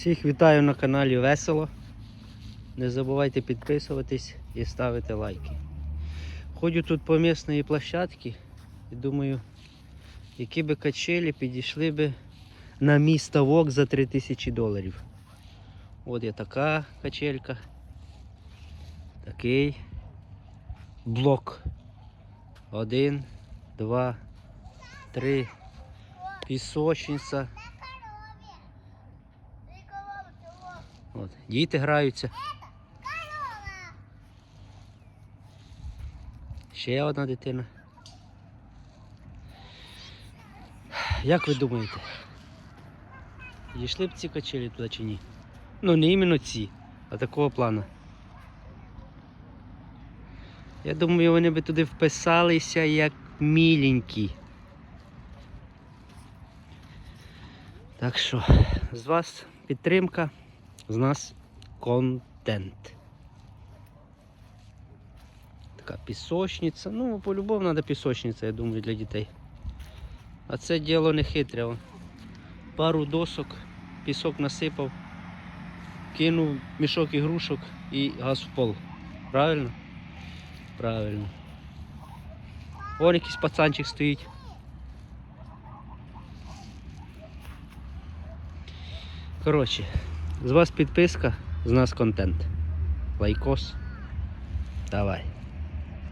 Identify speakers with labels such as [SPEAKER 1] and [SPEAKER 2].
[SPEAKER 1] Всіх вітаю на каналі Весело. Не забувайте підписуватись і ставити лайки. Ходжу тут по місної площадці і думаю, які би качелі підійшли би на мій ставок за 3000 доларів. От є така качелька. Такий блок. Один, два, три. Пісочниця. От, діти граються. Ще одна дитина. Як ви думаєте? Дійшли б ці качелі туди чи ні? Ну не іменно ці, а такого плану. Я думаю, вони би туди вписалися як міленькі. Так що, з вас підтримка, з нас контент. Така пісочниця. Ну, по-любому треба пісочниця, я думаю, для дітей. А це діло не хитре. Пару досок, пісок насипав, кинув мішок ігрушок і газ в пол. Правильно? Правильно. Вон якийсь пацанчик стоїть. Коротше, з вас підписка, з нас контент. Лайкос. Давай.